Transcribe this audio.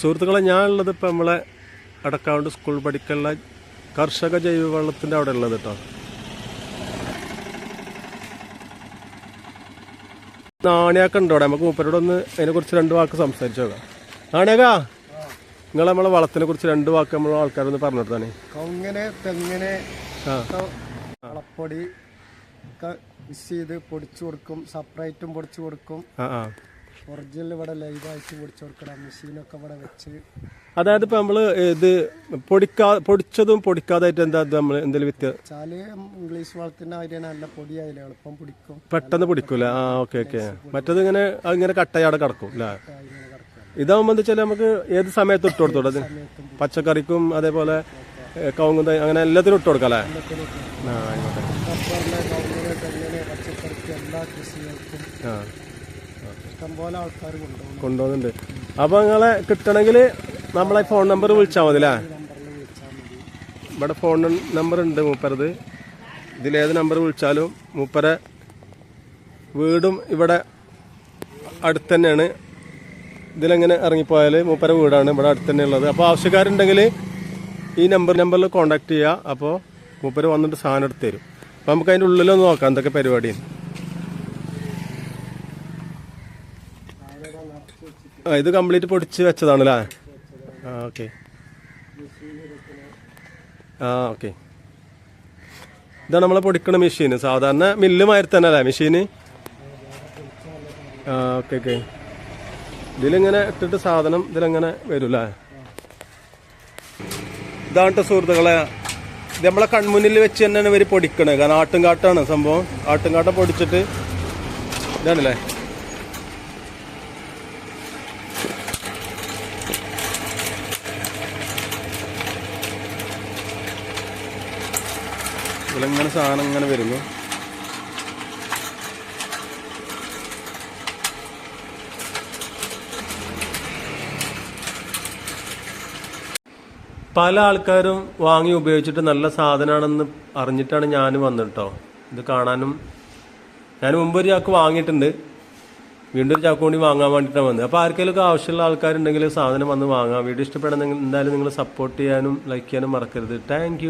സുഹൃത്തുക്കളെ ഞാനുള്ളത് ഇപ്പം നമ്മളെ അടക്കാണ്ട് സ്കൂൾ പഠിക്കാനുള്ള കർഷക ജൈവവളത്തിന്റെ അവിടെ ഉള്ളത് കേട്ടോ നാണിയാക്ക ഉണ്ടോ അവിടെ. നമുക്ക് മൂപ്പരോട് ഒന്ന് അതിനെക്കുറിച്ച് രണ്ട് വാക്ക് സംസാരിച്ചു നോക്കാം. നാണിയാക്ക നിങ്ങൾ നമ്മളെ വളത്തിനെ കുറിച്ച് രണ്ട് വാക്ക് നമ്മളെ ആൾക്കാരൊന്ന് പറഞ്ഞു കൊടുത്താണേ കൊങ്ങനെ തെങ്ങനെ വളപ്പൊടി മിക്സ് ചെയ്ത് പൊടിച്ചു കൊടുക്കും. സെപ്പറേറ്റും പൊടിച്ചു കൊടുക്കും. ഒറിജിനൽ ഇവിടെ ലൈവായിട്ട് പൊടിച്ചു കൊടുക്കണം മെഷീനൊക്കെ ഇവിടെ വെച്ച്. അതായത് ഇപ്പൊ നമ്മൾ ഇത് പൊടിക്കാ പൊടിച്ചതും പൊടിക്കാതായിട്ട് എന്താ നമ്മൾ എന്തെങ്കിലും വ്യത്യാസം വെച്ചാൽ ഇംഗ്ലീഷ് വളത്തിന്റെ ആര്യ നല്ല പൊടിയായില്ല എളുപ്പം പിടിക്കും. പെട്ടെന്ന് പിടിക്കൂല ആ ഓക്കെ ഓക്കെ. മറ്റത് ഇങ്ങനെ ഇങ്ങനെ കട്ടയാടെ കിടക്കും അല്ലേ ഇതാവുമ്പോ ഇതാവുമ്പോൾ എന്താ വെച്ചാൽ നമുക്ക് ഏത് സമയത്ത് ഇട്ട് കൊടുത്തോളൂ. അതിന് പച്ചക്കറിക്കും അതേപോലെ കൗങ്ങും കവുങ്ങും തൈ അങ്ങനെ എല്ലാത്തിനും ഇട്ട് കൊടുക്കാം അല്ലേ ആ ആയിക്കോട്ടെ. ആ. ഇഷ്ടംപോലെ ആൾക്കാർ കൊണ്ടുപോകും കൊണ്ടുപോകുന്നുണ്ട്. അപ്പൊ നിങ്ങളെ കിട്ടണമെങ്കിൽ നമ്മളെ ഫോൺ നമ്പർ വിളിച്ചാൽ മതി അല്ലേ? ഇവിടെ ഫോൺ നമ്പർ ഉണ്ട് മൂപ്പരത്. ഇതിലേത് നമ്പർ വിളിച്ചാലും മൂപ്പര വീടും ഇവിടെ അടുത്ത് തന്നെയാണ്. ഇതിലെങ്ങനെ ഇറങ്ങിപ്പോയാൽ മൂപ്പര വീടാണ് ഇവിടെ അടുത്ത് തന്നെ ഉള്ളത്. അപ്പോൾ ആവശ്യക്കാരുണ്ടെങ്കിൽ ഈ നമ്പർ നമ്പറിൽ കോൺടാക്ട് ചെയ്യുക അപ്പോൾ മൂപ്പര് വന്നിട്ട് സാധനം എടുത്ത് തരും. അപ്പോൾ നമുക്ക് അതിന്റെ ഉള്ളിലൊന്ന് നോക്കാം എന്തൊക്കെ പരിപാടിയാണ് ഇത് കംപ്ലീറ്റ് പൊടിച്ച് വെച്ചതാണല്ലേ? ആ ഓക്കെ. ആ ഓക്കെ. ഇതാണ് നമ്മളെ പൊടിക്കണ മെഷീൻ. സാധാരണ മില്ല് മാതിരി തന്നെ അല്ലേ മെഷീന് ആ ഓക്കെ ഓക്കെ. ഇതിലിങ്ങനെ ഇട്ടിട്ട് സാധനം ഇതിലങ്ങനെ വരൂല്ലേ ഇതാണ് സുഹൃത്തുക്കളെ. ഇത് നമ്മളെ കൺമുന്നിൽ വെച്ച് തന്നെയാണ് ഇവർ പൊടിക്കണത്. കാരണം ആട്ടുംകാട്ടാണ് സംഭവം. ആട്ടുംകാട്ട പൊടിച്ചിട്ട് ഇതാണല്ലേ? ഇതിലിങ്ങനെ സാധനം ഇങ്ങനെ വരുന്നു. പല ആൾക്കാരും വാങ്ങി ഉപയോഗിച്ചിട്ട് നല്ല സാധനമാണെന്ന് അറിഞ്ഞിട്ടാണ് ഞാൻ വന്നിട്ടോ. ഇത് കാണാനും ഞാൻ മുമ്പ് ഒരു ചാക്ക് വാങ്ങിയിട്ടുണ്ട്. വീണ്ടും ഒരു ചാക്ക് കൂടി വാങ്ങാൻ വേണ്ടിയിട്ടാണ് വന്നത്. അപ്പോൾ ആർക്കെങ്കിലും ആവശ്യമുള്ള ആൾക്കാരുണ്ടെങ്കിൽ സാധനം വന്ന് വാങ്ങാം. വീഡിയോ ഇഷ്ടപ്പെടുന്നെങ്കിൽ എന്തായാലും നിങ്ങൾ സപ്പോർട്ട് ചെയ്യാനും ലൈക്ക് ചെയ്യാനും മറക്കരുത്. താങ്ക്